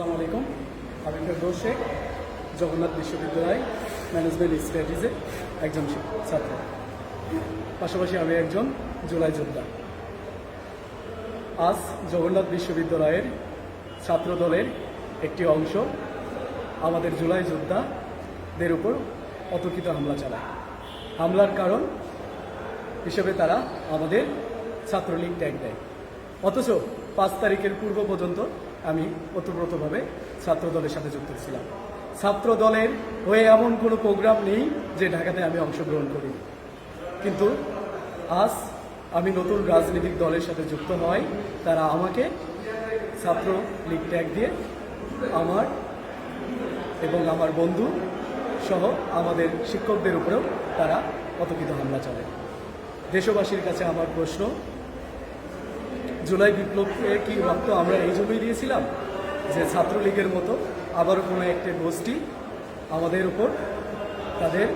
আসসালামু আলাইকুম। আমি ফেরদৌস শেখ, জগন্নাথ বিশ্ববিদ্যালয় ম্যানেজমেন্ট একজন ছাত্র। পাশাপাশি আমি একজন জুলাই যোদ্ধা। আজ জগন্নাথ বিশ্ববিদ্যালয়ের ছাত্র দলের একটি অংশ আমাদের জুলাই যোদ্ধাদের উপর অতর্কিত হামলা চালায়। হামলার কারণ হিসেবে তারা আমাদের ছাত্রলীগ ট্যাগ দেয়। অথচ পাঁচ তারিখের পূর্ব পর্যন্ত আমি ওতপ্রোতভাবে ছাত্র দলের সাথে যুক্ত ছিলাম। ছাত্র দলের হয়ে এমন কোনো প্রোগ্রাম নেই যে ঢাকাতে আমি অংশগ্রহণ করি কিন্তু আজ আমি নতুন রাজনৈতিক দলের সাথে যুক্ত হওয়ায় তারা আমাকে ছাত্র লীগ ট্যাগ দিয়ে আমার এবং আমার বন্ধু সহ আমাদের শিক্ষকদের উপরেও তারা অতর্কিত হামলা চালায়। দেশবাসীর কাছে আমার প্রশ্ন জুলাই বিপ্লবকে কি রক্ত আমরা এই জন্যই দিয়েছিলাম? যে ছাত্রলীগের মতো আবারও কোনো একটি গোষ্ঠী আমাদের উপর তাদের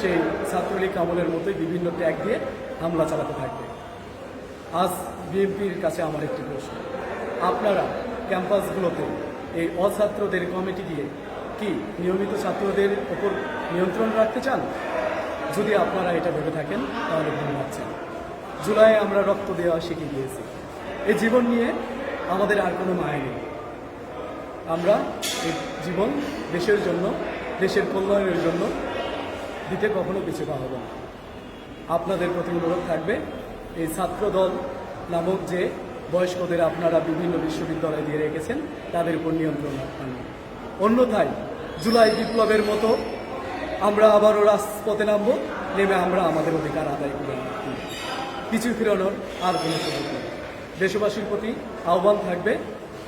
সেই ছাত্রলীগ আমলের মতোই বিভিন্ন ট্যাগ দিয়ে হামলা চালাতে থাকবে। আজ বিএনপির কাছে আমার একটি প্রশ্ন। আপনারা ক্যাম্পাসগুলোতে এই অছাত্রদের কমিটি দিয়ে কি নিয়মিত ছাত্রদের উপর নিয়ন্ত্রণ রাখতে চান? যদি আপনারা এটা ভেবে থাকেন, তাহলে ভুল ভাবছেন জুলাই আমরা রক্ত দেওয়া শিখে গিয়েছি এই জীবন নিয়ে আমাদের আর কোনো মায়া নেই। আমরা এই জীবন দেশের জন্য, দেশের কল্যাণের জন্য দিতে কখনো পা হব না। আপনাদের প্রতি অনুরোধ থাকবে, এই ছাত্রদল নামক যে বয়স্কদের আপনারা বিভিন্ন বিশ্ববিদ্যালয়ে দিয়ে রেখেছেন, তাদের উপর নিয়ন্ত্রণ রাখবেন। অন্যথায় জুলাই বিপ্লবের মতো আমরা আবারও রাজপথে নামবো, নেমে আমরা আমাদের অধিকার আদায় করে। পিছু ফিরানোর আর কোনো সুযোগ নেই। দেশবাসীর প্রতি আহ্বান থাকবে,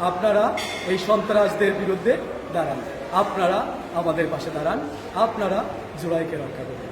আপনারা এই সন্ত্রাসদের বিরুদ্ধে দাঁড়ান। আপনারা আমাদের পাশে দাঁড়ান, আপনারা জুলাইকে রক্ষা করবেন